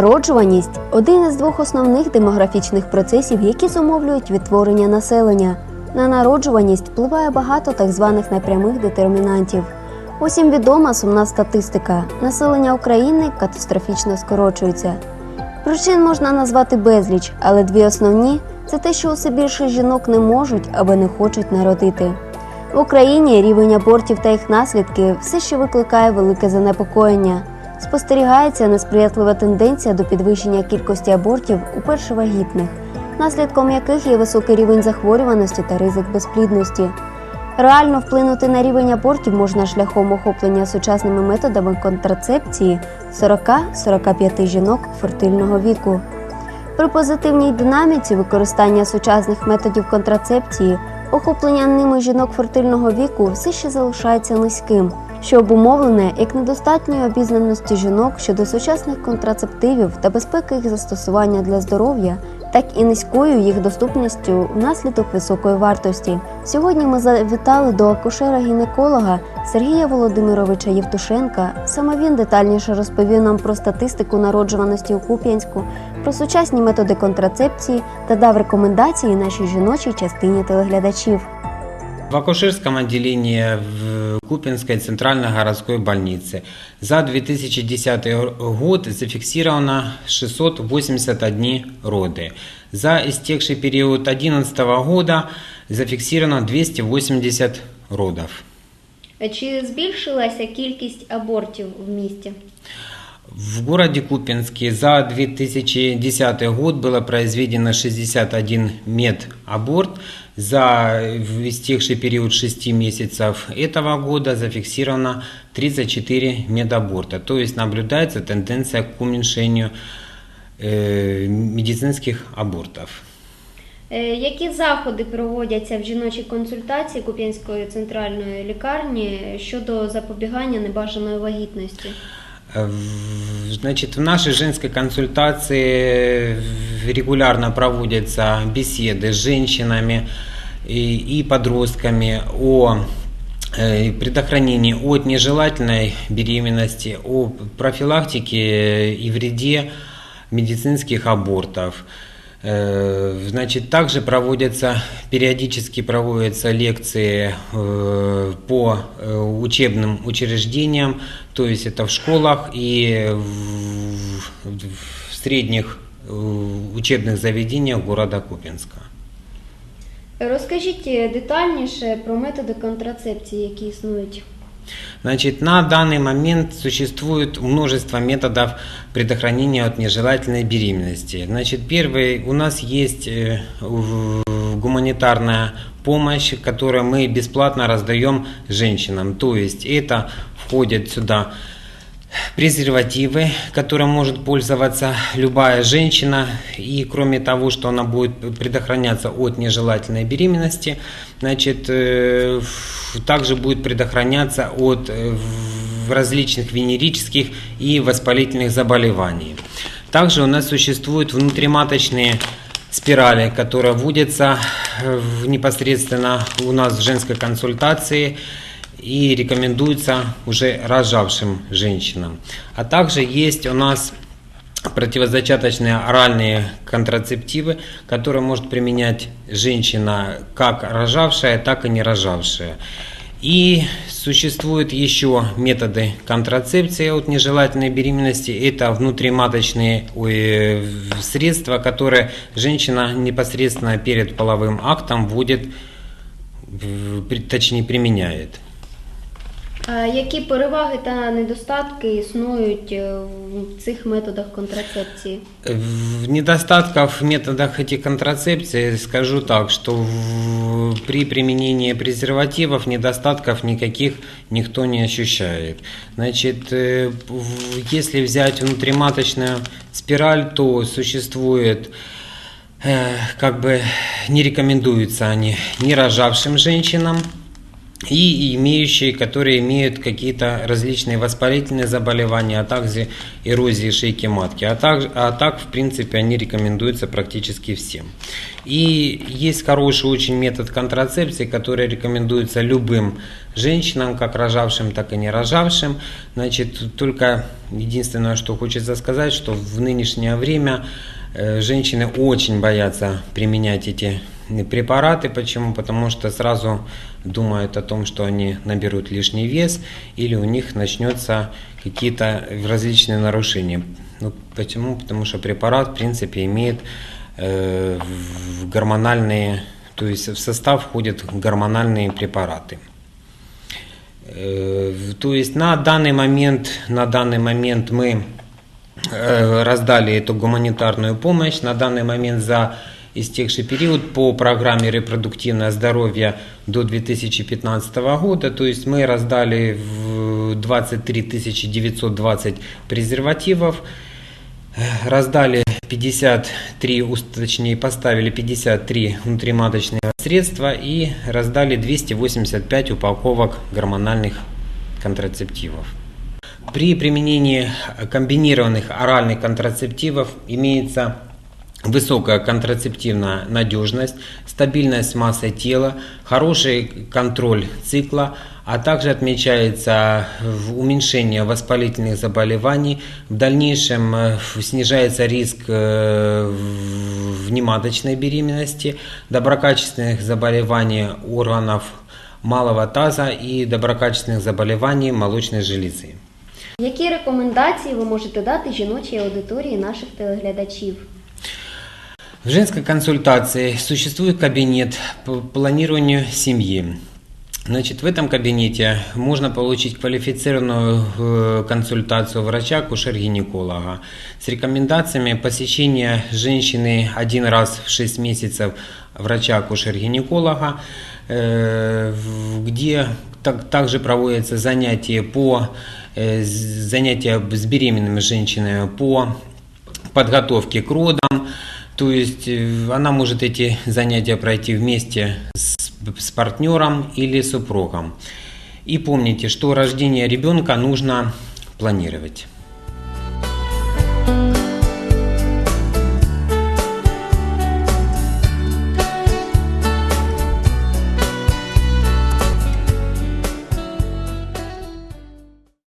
Народжуваність один із двох основних демографічних процесів, які зумовлюють відтворення населення. На народжуваність впливає багато так званих непрямих детермінантів. Усім відома сумна статистика. Населення України катастрофічно скорочується. Причин можна назвати безліч, але дві основні це те, що усе більше жінок не можуть або не хочуть народити. В Україні рівень абортів та їх наслідки все ще викликає велике занепокоєння. Спостерігається несприятлива тенденція до підвищення кількості абортів у першовагітних, наслідком яких є високий рівень захворюваності та ризик безплідності. Реально вплинути на рівень абортів можна шляхом охоплення сучасними методами контрацепції 40-45 жінок фертильного віку. При позитивній динаміці використання сучасних методів контрацепції охоплення ними жінок фертильного віку все ще залишається низьким, що обумовлене як недостатньою обізнаності жінок щодо сучасних контрацептивів та безпеки їх застосування для здоров'я, так і низькою їх доступністю внаслідок високої вартості. Сьогодні ми завітали до акушера-гінеколога Сергія Володимировича Євтушенка. Саме він детальніше розповів нам про статистику народжуваності у Куп'янську, про сучасні методи контрацепції та дав рекомендації нашій жіночій частині телеглядачів. В акушерском отделении в Купинской центральной городской больнице за 2010 год зафиксировано 681 роды. За истекший период 2011 года зафиксировано 280 родов. Чи збільшилася кількість абортів в місті? В городе Купинске за 2010 год было произведено 61 медаборт. За истекший период 6 месяцев этого года зафиксировано 34 медаборта. То есть наблюдается тенденция к уменьшению э, медицинских абортов. Е, Які заходи проводяться в жіночій консультації Куп'янської центральної лікарні щодо запобігання небажаної вагітності? Значит, в нашей женской консультации регулярно проводятся беседы с женщинами и, и подростками о э, предохранении от нежелательной беременности, о профилактике и вреде медицинских абортов. Э, Значит, также проводятся, периодически проводятся лекции э, по э, учебным учреждениям, то есть это в школах и в, в средних э, учебных заведениях города Купинска. Розкажіть детальніше про методи контрацепції, які існують. Значит, на данный момент существует множество методов предохранения от нежелательной беременности. Значит, первый у нас есть э, гуманитарная помощь, которую мы бесплатно раздаем женщинам. То есть это входит сюда презервативы, которым может пользоваться любая женщина. И кроме того, что она будет предохраняться от нежелательной беременности, значит, э, также будет предохраняться от э, различных венерических и воспалительных заболеваний. Также у нас существуют внутриматочные спирали, которые вводятся э, непосредственно у нас в женской консультации и рекомендуется уже рожавшим женщинам. А также есть у нас противозачаточные оральные контрацептивы, которые может применять женщина как рожавшая, так и не рожавшая. И существуют еще методы контрацепции от нежелательной беременности. Это внутриматочные средства, которые женщина непосредственно перед половым актом вводит, точнее применяет. А які переваги та недостатки існують е, в цих методах контрацепції? В недостатков в методах этих контрацепции скажу так, что в- при применении презервативов недостатков никаких никто не ощущает. Значит, э, в- если взять внутриматочную спираль, то существует э, как бы не рекомендуются они ни рожавшим женщинам, и имеющие, которые имеют какие-то различные воспалительные заболевания, а также эрозии шейки матки. А так, а так, в принципе, они рекомендуются практически всем. И есть хороший очень метод контрацепции, который рекомендуется любым женщинам, как рожавшим, так и не рожавшим. Значит, только единственное, что хочется сказать, что в нынешнее время э, женщины очень боятся применять эти препараты. Почему? Потому что сразу думают о том, что они наберут лишний вес или у них начнется какие-то различные нарушения. Ну, почему? Потому что препарат, в принципе, имеет э, гормональные, то есть в состав входят гормональные препараты. Э, То есть на данный момент, на данный момент мы э, раздали эту гуманитарную помощь. На данный момент за истекший период по программе репродуктивное здоровье до 2015 года. То есть мы раздали в 23 920 презервативов, раздали 53, ус- точнее поставили 53 внутриматочные средства и раздали 285 упаковок гормональных контрацептивов. При применении комбинированных оральных контрацептивов имеется высокая контрацептивная надежность, стабильность массы тела, хороший контроль цикла, а также отмечается в- уменьшение воспалительных заболеваний. В дальнейшем э, ф- снижается риск э, в- внематочной беременности, доброкачественных заболеваний органов малого таза и доброкачественных заболеваний молочной железы. Які рекомендації ви можете дати жіночій аудиторії наших телеглядачів? В женской консультации существует кабинет по планированию семьи. Значит, в этом кабинете можно получить квалифицированную э, консультацию врача, кушер-гинеколога с рекомендациями посещения женщины один раз в 6 месяцев врача, кушер-гинеколога, э, где так- также проводятся занятия по э, занятия с беременными женщинами по подготовке к родам. То есть э, она может эти занятия пройти вместе с, с партнером или супругом. И помните, что рождение ребенка нужно планировать.